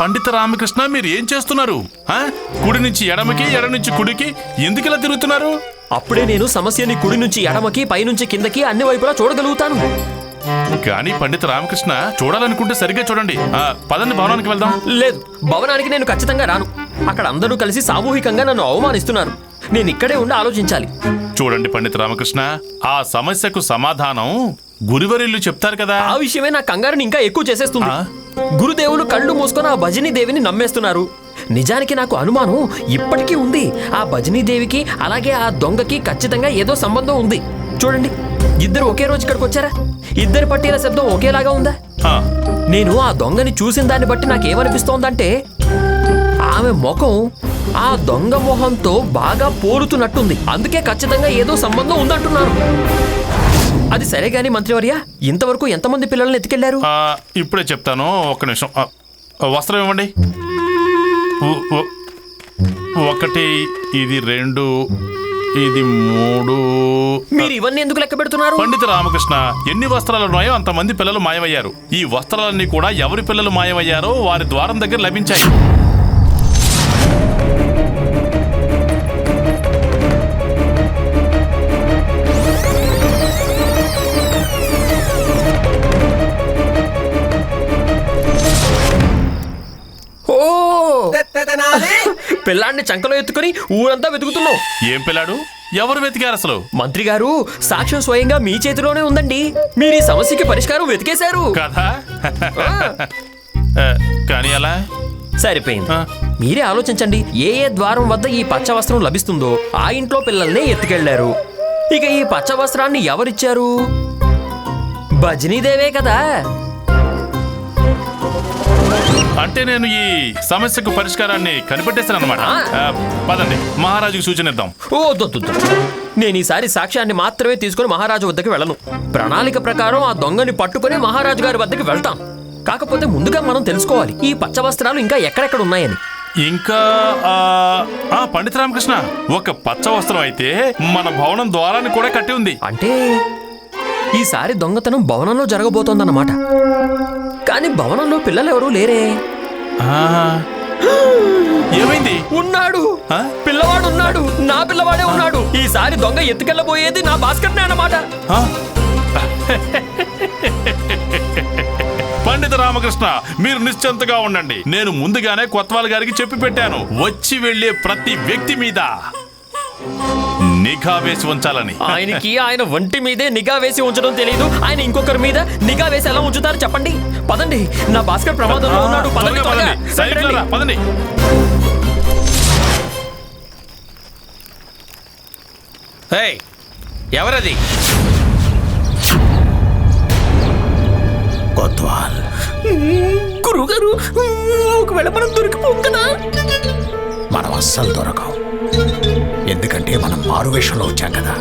పండిత రామకృష్ణ మీరు ఏం చేస్తున్నారు? ఆ? కుడి నుంచి ఎడమకి ఎడ నుంచి కుడికి? ఎందుకు ఇలా తిరుగుతున్నారు? అప్పుడే నేను సమస్యని కుడి నుంచి ఎడమకి పైనుంచి కిందకి అన్ని వైపులా చూడగలుగుతాను. కానీ పండిత రామకృష్ణ చూడాలనుకుంటే సరిగ్గా చూడండి. ఆ, పదండి భవనానికి వెళ్దాం. లేదు భవనానికి నేను ఖచ్చితంగా రాను. అక్కడ అందరూ కలిసి సామూహికంగా నన్ను అవమానిస్తున్నారు. నేను ఇక్కడే ఉండి ఆలోచించాలి. చూడండి పండిత రామకృష్ణ ఆ సమస్యకు సమాధానం గురువరిల్లు చెప్తారు కదా. ఆ విషయమే నా కంగారుని ఇంకా ఎక్కువ చేసేస్తుంది? గురుదేవులు కళ్ళు మూసుకొని ఆ భజనీ దేవిని నమ్మేస్తున్నారు. నిజానికి నాకు అనుమానం ఇప్పటికీ ఉంది. ఆ భజనీ దేవికి అలాగే ఆ దొంగకి ఖచ్చితంగా ఏదో సంబంధం ఉంది. చూడండి ఇద్దరు ఒకే రోజు ఇక్కడికి వచ్చారా? ఇద్దరి పట్టీల శబ్దం ఒకేలాగా ఉందా? నేను ఆ దొంగని చూసిన దాన్ని బట్టి నాకేమనిపిస్తోందంటే ఆమె ముఖం ఆ దొంగ మొహంతో బాగా పోలుతున్నట్టుంది. అందుకే ఖచ్చితంగా ఏదో సంబంధం ఉందంటున్నారు. అది సరే గాని మంత్రివర్య ఇంతవరకు ఎంతమంది పిల్లల్ని ఎత్తుకెళ్ళారు? ఆ, ఇప్పుడే చెప్తాను ఒక్క నిమిషం. ఆ, వస్త్రం ఇవ్వండి. ఉ- ఉ- ఒకటి ఇది రెండు ఇది మూడు. మీరు ఇవన్నీ ఎందుకు లెక్క పెడుతున్నారు? పండిత రామకృష్ణ ఎన్ని వస్త్రాలు ఉన్నాయో అంతమంది పిల్లలు మాయమయ్యారు. ఈ వస్త్రాలన్నీ కూడా ఎవరి పిల్లలు మాయమయ్యారో వారి ద్వారం దగ్గర లభించాయి. పిల్లాడిని చంకలో ఎత్తుకుని ఊరంతా వెతుకుతున్నాం. ఏం పిల్లాడు? ఎవరు వెతికారు అసలు? మంత్రి గారు సాక్ష్యం స్వయంగా మీ చేతిలోనే ఉందండి. మీరు ఈ సమస్యకి పరిష్కారం వెతికేశారు. కదా? కానీ అలా? సరిపోయింది. మీరే ఆలోచించండి ఏ ఏ ద్వారం వద్ద ఈ పచ్చ వస్త్రం లభిస్తుందో ఆ ఇంట్లో పిల్లల్నే ఎత్తుకెళ్ళారు. ఇక ఈ పచ్చ వస్త్రాన్ని ఎవరిచ్చారు? భజనీదేవే కదా. అంటే నేను ఈ సమస్యకు పరిష్కారాన్ని కనిపెట్టేశాను అనమాట. పదండి మహారాజుకి సూచన ఇద్దాం. ఓ దొద్దు నేను ఈసారి సాక్ష్యాన్ని మాత్రమే తీసుకుని మహారాజు వద్దకు వెళ్ళను. ప్రణాళిక ప్రకారం ఆ దొంగని పట్టుకుని మహారాజు గారి వద్దకు వెళ్తాం. కాకపోతే ముందుగా మనం తెలుసుకోవాలి ఈ పచ్చ వస్త్రాలు ఇంకా ఎక్కడెక్కడ ఉన్నాయని. ఇంకా ఆ, ఆ పండిత రామకృష్ణ ఒక పచ్చ వస్త్రం అయితే మన భవనం ద్వారాన్ని కూడా కట్టి ఉంది. అంటే ఈసారి దొంగతనం భవనంలో జరగబోతోందన్నమాట. కానీ భవనంలో పిల్లలెవరూ లేరే. ఆ, ఏమైంది? ఉన్నాడు? పిల్లవాడు ఉన్నాడు నా పిల్లవాడే ఉన్నాడు. ఈసారి దొంగ ఎత్తుకెళ్ళబోయేది నా భాస్కర్నే అన్నమాట? పండిత రామకృష్ణ మీరు నిశ్చింతగా ఉండండి. నేను ముందుగానే కొత్వాల్ గారికి చెప్పి పెట్టాను. వచ్చి వెళ్ళే ప్రతి వ్యక్తి మీద. నిఘా వేసి ఉంచాలని. ఆయనకి ఆయన ఒంటి మీదే నిఘా వేసి ఉంచడం తెలియదు ఆయన ఇంకొకరి మీద నిఘా వేసి ఎలా ఉంచుతారు చెప్పండి. పదండి. నా భాస్కర్ ప్రమాదంలో ఉన్నాడు. పదండి త్వరగా. పదండి. రండి. ఎవరది? కొత్వాల్ గురుగారు ఒకవేళ మనం దొరికిపోం కదా. మనం అస్సలు దొరకం. ఎందుకంటే మనం మారువేషంలో వచ్చాం కదా.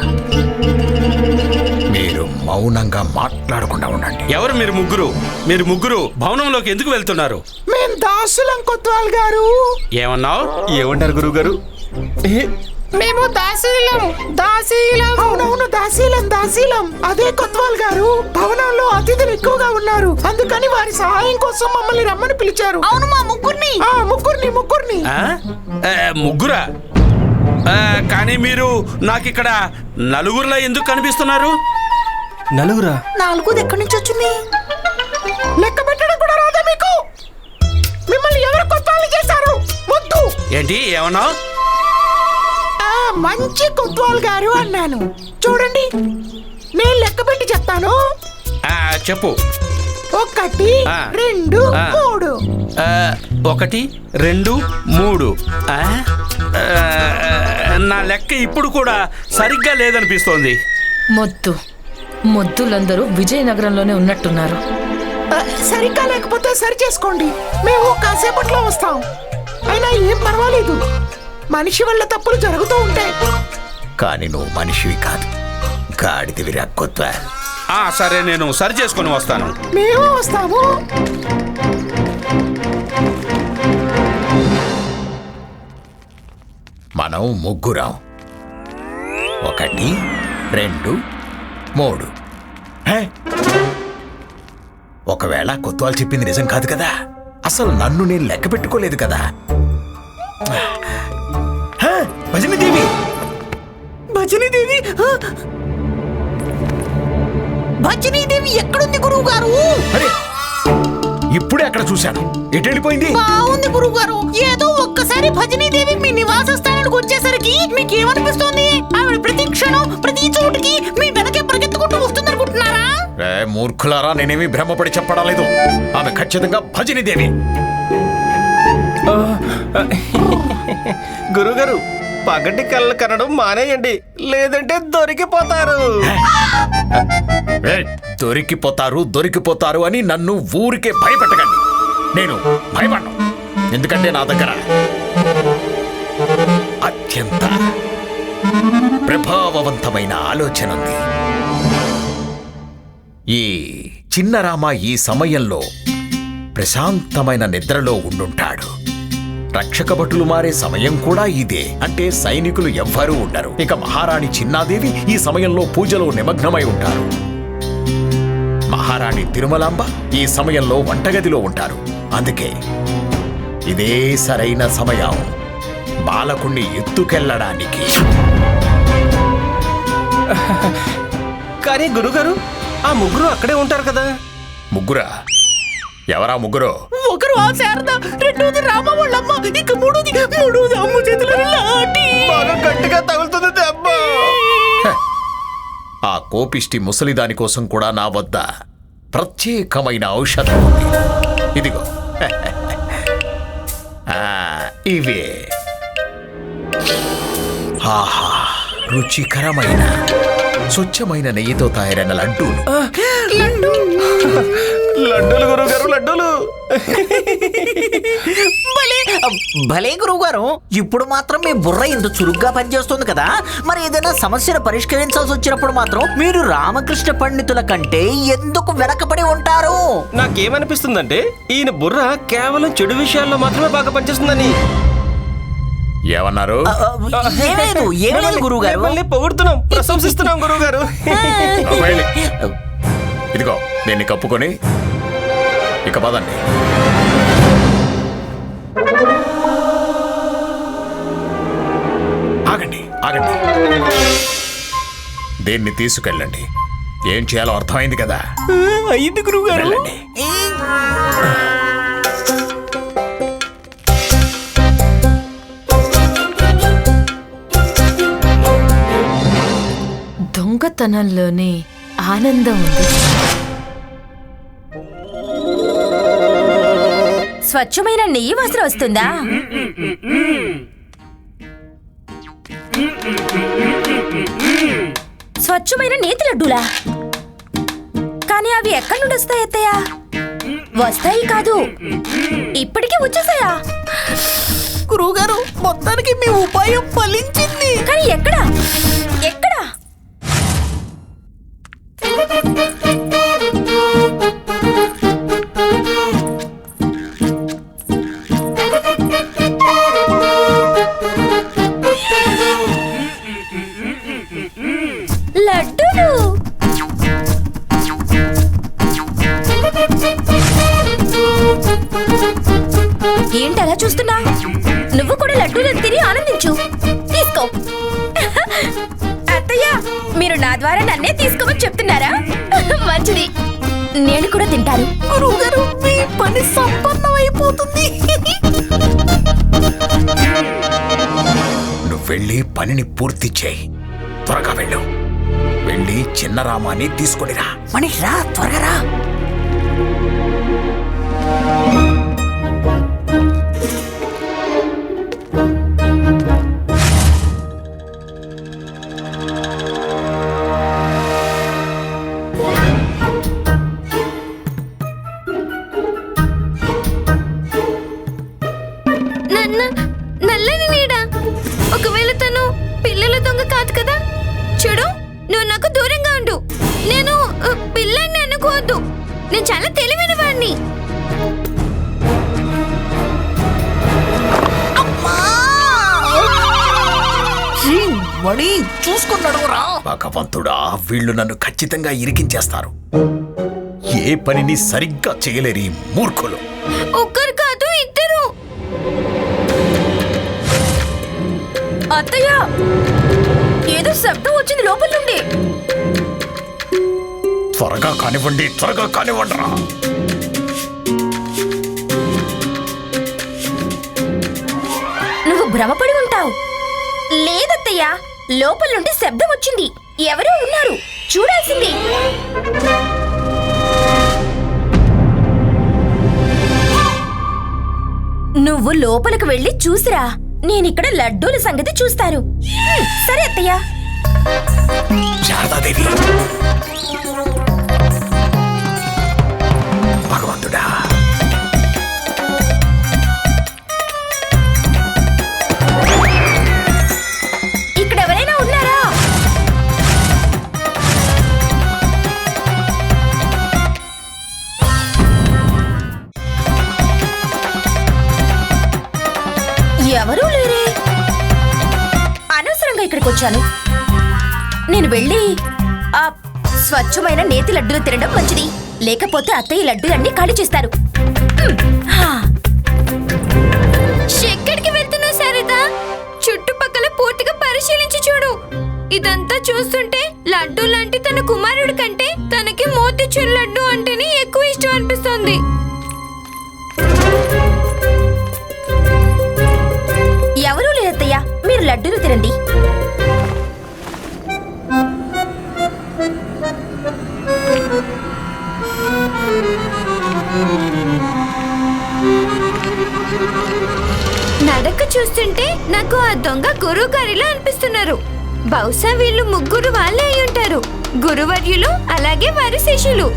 మీరు మౌనంగా మాట్లాడకుండా ఉండండి. ఎవరు మీరు ముగ్గురు? మీరు ముగ్గురు భవనంలోకి ఎందుకు వెళ్తున్నారు? మేం దాసులం కొత్వాల్ గారు. ఏమన్నావు? ఏమంటారు గురువు గారు మేము దాసీలం దాసీలం. అవునవును దాసీలం దాసీలం. అదే కొత్వాల్ గారు. భవనంలో అతిథులు ఎక్కువగా ఉన్నారు. అందుకని వారి సహాయం కోసం మమ్మల్ని రమ్మని పిలిచారు. అవును మా ముగ్గురిని. ఆ ముగ్గురిని ముగ్గురిని. ముగ్గురా? కానీ మీరు నాకు ఇక్కడ నలుగురులా ఎందుకు కనిపిస్తున్నారు? నలుగురా? నాలుగుది ఎక్కడి నుంచి వచ్చింది? లెక్క పెట్టడం కూడా రాదా మీకు? మిమ్మల్ని ఎవరు కొత్వాలు చేశారు? ముద్దు ఏంటి ఏమన్నావు ఆ మంచి కొత్వాల్ గారు అన్నాను. చూడండి నేను లెక్క పెట్టి చెప్తాను. చెప్పు. ఒకటి. రెండు. మూడు. ఒకటి రెండు మూడు. నా లెక్క ఇప్పుడు కూడా సరిగ్గా లేదనిపిస్తోంది. మొద్దు. మొద్దులందరూ విజయనగరంలోనే ఉన్నట్టున్నారు. సరిగ్గా లేకపోతే సరి చేసుకోండి. మేము కాసేపట్లో వస్తాం. అయినా ఏం పర్వాలేదు. మనిషి వల్ల తప్పులు జరుగుతూ ఉంటాయి కానీ నువ్వు మనిషివి కాదు. గాడిదివి రక్కొత్వా ఆ, సరే నేను సరి చేసుకొని వస్తాను. మేము వస్తాము. మనం ముగ్గురం. ఒకటి రెండు మూడు. హే? ఒకవేళ కొత్వాలు చెప్పింది నిజం కాదు కదా అసలు నన్ను నేను లెక్క పెట్టుకోలేదు కదా. హ, భజని దేవి భజని దేవి హ, భజనీదేవి ఎక్కడుంది గురువు గారు అరే ఇప్పుడే అక్కడ చూశాను. ఎటు వెళ్ళిపోయింది? బాగుంది గురువు గారు ఏదో ఒక్కసారి భజనీదేవి మీ నివాస స్థానానికి వచ్చేసరికి మీకు ఏమనిపిస్తోంది ఆవిడ ప్రతి క్షణం ప్రతి చోటుకి మీ వెనకే పరిగెత్తుకుంటూ వస్తుందనుకుంటున్నారా? ఏ మూర్ఖులారా నేనేమి భ్రమపడి చెప్పడం లేదు. ఆమె ఖచ్చితంగా భజని దేవి గురుగారు పగటి కళ్ళు కనడం మానేయండి. లేదంటే దొరికిపోతారు. ఏ, దొరికిపోతారు దొరికిపోతారు అని నన్ను ఊరికే భయపెట్టకండి. నేను భయపడ్ను ఎందుకంటే నా దగ్గర అత్యంత ప్రభావవంతమైన ఆలోచన ఉంది. ఈ చిన్నరామ ఈ సమయంలో ప్రశాంతమైన నిద్రలో ఉండుంటాడు. రక్షక భటులు మారే సమయం కూడా ఇదే. అంటే సైనికులు ఎవ్వరూ ఉండరు. ఇక మహారాణి చిన్నాదేవి ఈ సమయంలో పూజలో నిమగ్నమై ఉంటారు. మహారాణి తిరుమలాంబ ఈ సమయంలో వంటగదిలో ఉంటారు. అందుకే ఇదే సరైన సమయం. బాలకుణ్ణి ఎత్తుకెళ్ళడానికి. కానీ గురుగారు ఆ ముగ్గురు అక్కడే ఉంటారు కదా? ముగ్గురా? ఎవరా ముగ్గురు? ఒకరు ఆ శారద రెండోది రామ వాళ్ళమ్మ ఇక మూడోది మూడోది అమ్మ చేతిలో లాటి బాగా గట్టిగా తగులుతుంది దెబ్బ! ఆ కోపిష్టి ముసలిదాని కోసం కూడా నా వద్ద. ప్రత్యేకమైన ఔషధం ఉంది. ఇదిగో. ఆ, ఇవే. ఆహా రుచికరమైన స్వచ్ఛమైన నెయ్యితో తయారైన లడ్డూలు. లడ్డూలు గురుగారు లడ్డూలు. భలే భలే గురువు గారు ఇప్పుడు మాత్రం మీ బుర్ర ఇంత చురుగ్గా పనిచేస్తుంది కదా. మరి ఏదైనా సమస్యను పరిష్కరించాల్సి వచ్చినప్పుడు మాత్రం మీరు రామకృష్ణ పండితుల కంటే ఎందుకు వెనకబడి ఉంటారు? నాకేమనిపిస్తుందంటే ఈయన బుర్ర కేవలం చెడు విషయాల్లో మాత్రమే బాగా పనిచేస్తుందని. ఏమన్నారు? గురువు గారు పొగుడుతున్నాం ప్రశంసిస్తున్నాం గురువు గారు. ఇదిగో దీన్ని కప్పుకొని ఇక పదండి. ఆగండి. ఆగండి. దీన్ని తీసుకెళ్ళండి. ఏం చేయాలో అర్థమైంది కదా. అయ్యింది గురువు వెళ్ళండి. దొంగతనంలోనే ఆనందం ఉంది. స్వచ్ఛమైన నెయ్యి వాసన వస్తుందా? స్వచ్ఛమైన నేతి లడ్డూలా? కానీ అవి ఎక్కడి నుండి వస్తాయి అత్తయ్య? వస్తాయి కాదు. ఇప్పటికే వచ్చేసాయా? గురువు గారు మొత్తానికి మీ ఉపాయం ఫలించింది. కానీ ఎక్కడ? ఎక్కడ? లడ్డూలు. ఏంటి అలా చూస్తున్నా? నువ్వు కూడా లడ్డూలను తిని ఆనందించు. తీసుకో. అత్తయ్య మీరు నా ద్వారా నన్నే తీసుకోమని చెప్తున్నారా? మంచిది. నేను కూడా తింటాను. గురువు గారు మీ పని సంపన్నం అయిపోతుంది నువ్వు వెళ్ళి పనిని పూర్తి చేయి. త్వరగా వెళ్ళు. వెళ్ళి చిన్న రామాన్ని తీసుకొనిరా మనీష్ రా త్వరగా రా. వీళ్ళు నన్ను ఖచ్చితంగా ఇరికించేస్తారు. ఏ పనిని సరిగ్గా చేయలేరు ఈ మూర్ఖులు. ఒక్కరు కాదు ఇద్దరు. అత్తయ్య ఏదో శబ్దం వచ్చింది లోపల నుండి. త్వరగా కానివ్వండి త్వరగా కానివ్వండిరా నువ్వు భ్రమపడి ఉంటావు. లేదత్తయ్య లోపల నుండి శబ్దం వచ్చింది. ఎవరో ఉన్నారు. చూడాల్సింది. నువ్వు లోపలికి వెళ్ళి చూసిరా. నేనిక్కడ లడ్డూల సంగతి చూస్తాను. సరే అత్తయ్య. శారదాదేవి అనవసరంగా నేను వెళ్ళి ఆ స్వచ్ఛమైన నేతి లడ్డూలు తినడం మంచిది. లేకపోతే అత్తయ్య లడ్డూలన్నీ ఖాళీ చేస్తారు. ఎక్కడికి వెళ్తున్నావు శారద చుట్టుపక్కల పూర్తిగా పరిశీలించి చూడు. ఇదంతా చూస్తుంటే లడ్డు లాంటి తన కుమారుడి కంటే తనకి మోతిచూర్ లడ్డు అంటేనే ఎక్కువ ఇష్టం అనిపిస్తోంది. ఎవరూ లేదత్తయ్య. మీరు లడ్డూలు తినండి. నడక చూస్తుంటే నాకు ఆ దొంగ గురువు గారిలా అనిపిస్తున్నారు. బహుశా వీళ్ళు ముగ్గురు వాళ్ళే అయి ఉంటారు. గురువర్యులు అలాగే వారి శిష్యులు.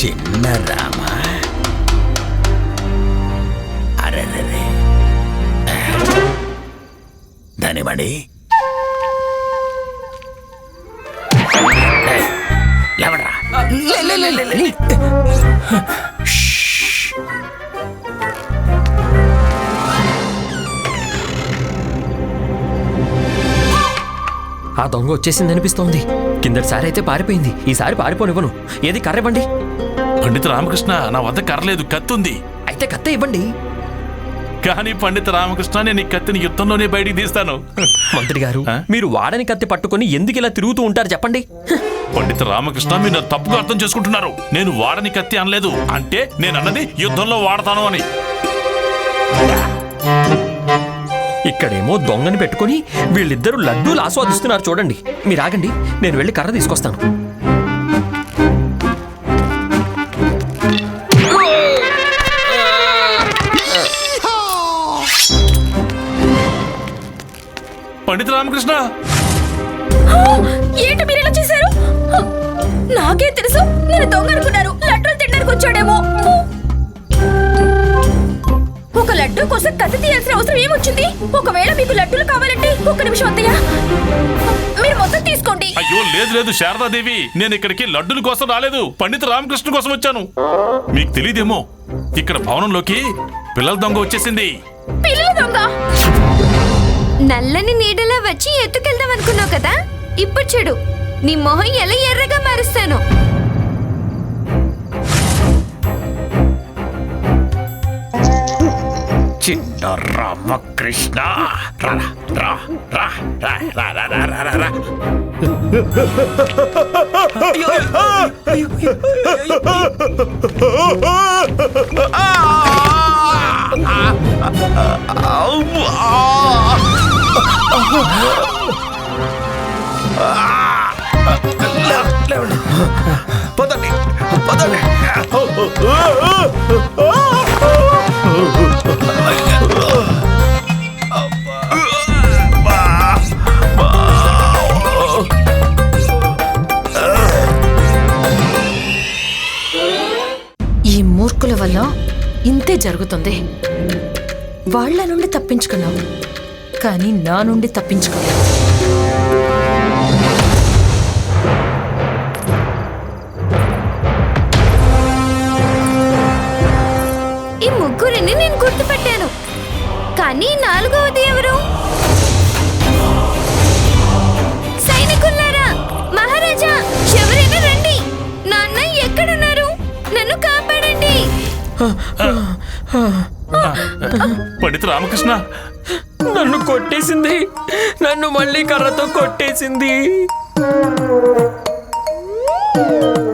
చిన్న రామ. లేవడ్రా. లే, లే. షష్. ఆ దొంగ వచ్చేసింది అనిపిస్తోంది. కిందటిసారి అయితే పారిపోయింది. ఈసారి పారిపోనివ్వను. ఏది కర్ర ఇవ్వండి? పండిత రామకృష్ణ నా వద్ద కర్రలేదు కత్తి ఉంది అయితే కత్తే ఇవ్వండి. కానీ పండిత రామకృష్ణ నేను ఈ కత్తిని యుద్ధంలోనే బయటికి తీస్తాను. మంత్రి గారు? మీరు వాడని కత్తి పట్టుకొని ఎందుకు ఇలా తిరుగుతూ ఉంటారు చెప్పండి? పండిత రామకృష్ణ మీరు తప్పుగా అర్థం చేసుకుంటున్నారు. నేను వాడని కత్తి అనలేదు. అంటే నేను అన్నది యుద్ధంలో వాడతాను అని. ఇక్కడేమో దొంగని పెట్టుకొని వీళ్ళిద్దరూ లడ్డూలు ఆస్వాదిస్తున్నారు చూడండి. మీరు ఆగండి నేను వెళ్ళి కర్ర తీసుకొస్తాను. పండిత రామకృష్ణ. ఏంటి మీరు ఇలా చేశారు? నాకే తెలుసు నేను దొంగ అనుకున్నారు లడ్డూలు తినడానికి వచ్చాడేమో. ఒక లడ్డూ కోసం కత్తి తీయాల్సిన అవసరం ఏమొచ్చింది? ఒకవేళ మీకు లడ్డూలు కావాలంటే ఒక్క నిమిషం అత్తయ్య. మీరు మొత్తం తీసుకోండి. అయ్యో లేదు లేదు శారదాదేవి. నేను ఇక్కడికి లడ్డుల కోసం రాలేదు. పండిత రామకృష్ణ కోసం వచ్చాను. మీకు తెలియదేమో ఇక్కడ భవనంలోకి పిల్లల దొంగ వచ్చేసింది. పిల్లల దొంగ? నల్లని నీడలా వచ్చి ఎత్తుకెళ్దాం అనుకున్నావు కదా ఇప్పుడు చూడు నీ మొహం ఎలా ఎర్రగా మారుస్తాను చిన్న రామకృష్ణ రా రా రా రా రా రా రా రా రా రా పదండి పదండి ఇంతే జరుగుతుంది. వాళ్ళ నుండి తప్పించుకున్నావు కానీ నా నుండి తప్పించుకోలేదు. పండిత రామకృష్ణ. నన్ను కొట్టేసింది. నన్ను మళ్ళీ కర్రతో కొట్టేసింది.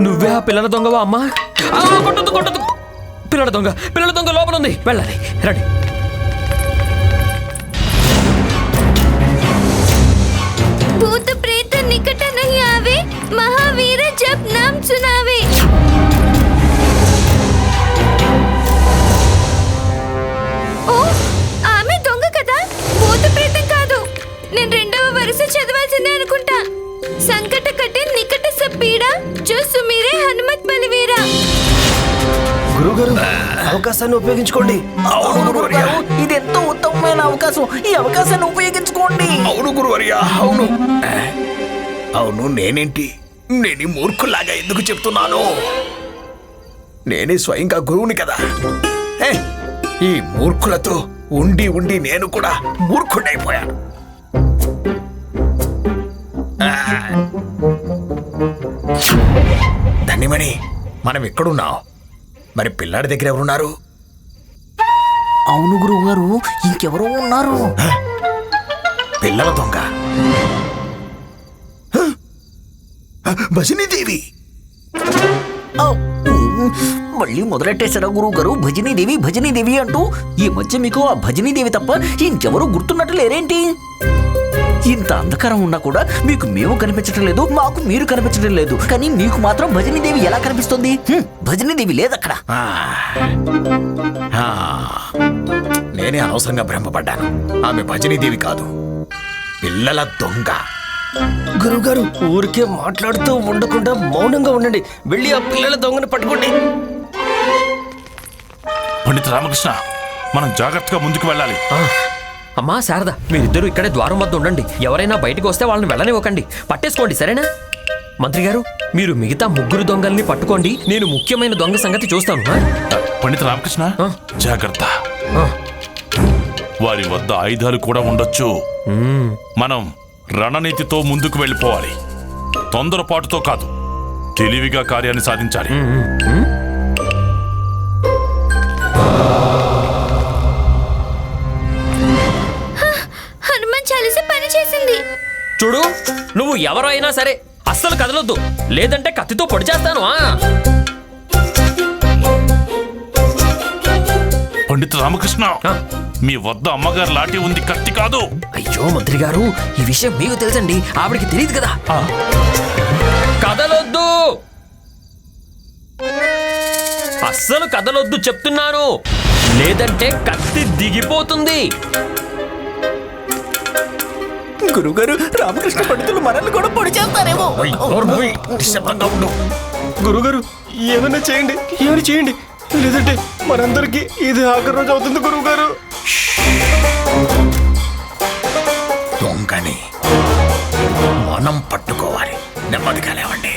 నువ్వే ఆ పిల్లల దొంగవా అమ్మా? కొట్టదు కొట్టదు పిల్లల దొంగ పిల్లల దొంగ లోపల ఉంది వెళ్ళాలి. రండి. భూత ప్రేత నికట నహి ఆవే మహావీర నామ్ సునావే ఓ ఆమె దొంగ కదా? భూత ప్రేతం కాదు. నేను రెండవ వరుస చదవాల్సిందే అనుకుంటా. సంకట కట్టే నికట సపీడ జో సుమీరే హనుమత్ బలివీరా. గురుగారు అవకాశాన్ని ఉపయోగించుకోండి. అవును ఇది ఎంతో ఉత్తమమైన అవకాశం. ఈ అవకాశాన్ని ఉపయోగించుకోండి. అవును గురువర్యా అవును. అవును నేనేంటి? నేను మూర్ఖులాగా ఎందుకు చెప్తున్నాను? నేనే స్వయంగా గురువుని కదా. ఏ, ఈ మూర్ఖులతో ఉండి ఉండి నేను కూడా మూర్ఖుడైపోయాను. ధన్యమణి మనం ఎక్కడున్నాం మరి పిల్లాడి దగ్గర ఎవరున్నారు? అవును గురుగారు ఇంకెవరో ఉన్నారు. పిల్లల దొంగ. భజనీదేవి. ఔ! మళ్ళీ మొదలెట్టేశారా గురువు గారు భజనీదేవి భజనీదేవి అంటూ? ఈ మధ్య మీకు ఆ భజనీదేవి తప్ప ఇంకెవరూ గుర్తున్నట్టు లేరేంటి? ఇంత అంధకారం ఉన్నా కూడా మీకు మేము కనిపించడం లేదు మాకు మీరు కనిపించడం లేదు. కానీ మీకు మాత్రం భజనీదేవి ఎలా కనిపిస్తుంది? హ్మ్, భజనీదేవి లేదక్కడ. ఆ. ఆ. నేనే అనవసరంగా భ్రమపడ్డాను. ఆమె భజనీదేవి కాదు. పిల్లల దొంగ. గురుగారు ఊరికే మాట్లాడుతూ ఉండకుండా మౌనంగా ఉండండి. వెళ్ళి ఆ పిల్లల దొంగను పట్టుకోండి. పండిత రామకృష్ణ మనం జాగ్రత్తగా ముందుకు వెళ్ళాలి. అమ్మా శారద మీరిద్దరూ ఇక్కడే ద్వారం వద్ద ఉండండి. ఎవరైనా బయటకు వస్తే వాళ్ళని వెళ్ళనివ్వకండి. పట్టేసుకోండి సరేనా? మంత్రి గారు మీరు మిగతా ముగ్గురు దొంగల్ని పట్టుకోండి. నేను ముఖ్యమైన దొంగ సంగతి చూస్తాను? పండిత రామకృష్ణ. జాగ్రత్త. వారి వద్ద ఆయుధాలు కూడా ఉండొచ్చు. మనం రణనీతితో ముందుకు వెళ్ళిపోవాలి. తొందరపాటుతో కాదు తెలివిగా కార్యాన్ని సాధించాలి. చూడు నువ్వు ఎవరైనా సరే అస్సలు కదలొద్దు. లేదంటే కత్తితో పొడి చేస్తాను? పండిత రామకృష్ణ. మీ వద్ద అమ్మగారు లాఠీ ఉంది కత్తి కాదు. అయ్యో మంత్రి గారు ఈ విషయం మీకు తెలుసండి ఆవిడికి తెలియదు కదా. కదలొద్దు. అస్సలు కదలొద్దు చెప్తున్నాను. లేదంటే కత్తి దిగిపోతుంది. గురుగారు రామకృష్ణ పండితులు మనల్ని కూడా పొడి చేస్తారేమో. గురుగారు ఏమైనా చేయండి ఏమైనా చేయండి. లేదంటే మనందరికి ఇది ఆఖరి రోజు అవుతుంది గురువుగారు దొంగని మనం పట్టుకోవాలి. నెమ్మదిగా లేవండి.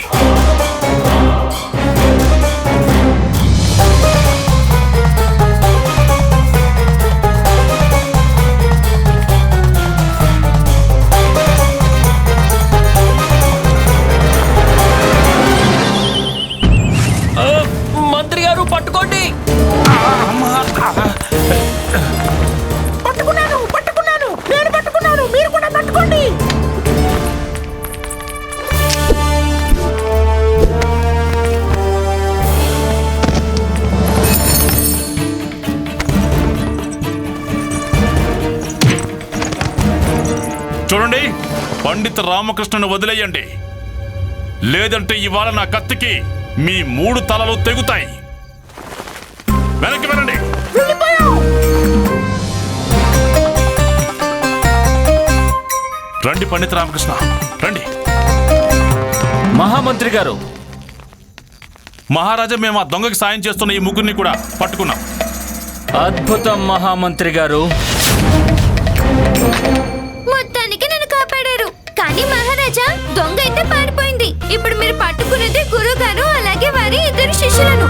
పండిత రామకృష్ణను వదిలేయండి. లేదంటే ఇవాళ నా కత్తికి మీ మూడు తలలు తెగుతాయి. వెనక్కి వెళ్ళండి. రండి పండిత రామకృష్ణ రండి. మహామంత్రి గారు. మహారాజా మేము ఆ దొంగకి సాయం చేస్తున్న ఈ ముగ్గురిని కూడా పట్టుకున్నాం. అద్భుతం మహామంత్రి గారు. కానీ మహారాజా దొంగ అయితే పారిపోయింది. ఇప్పుడు మీరు పట్టుకున్నది గురుగారు అలాగే వారి ఇద్దరు శిష్యులను.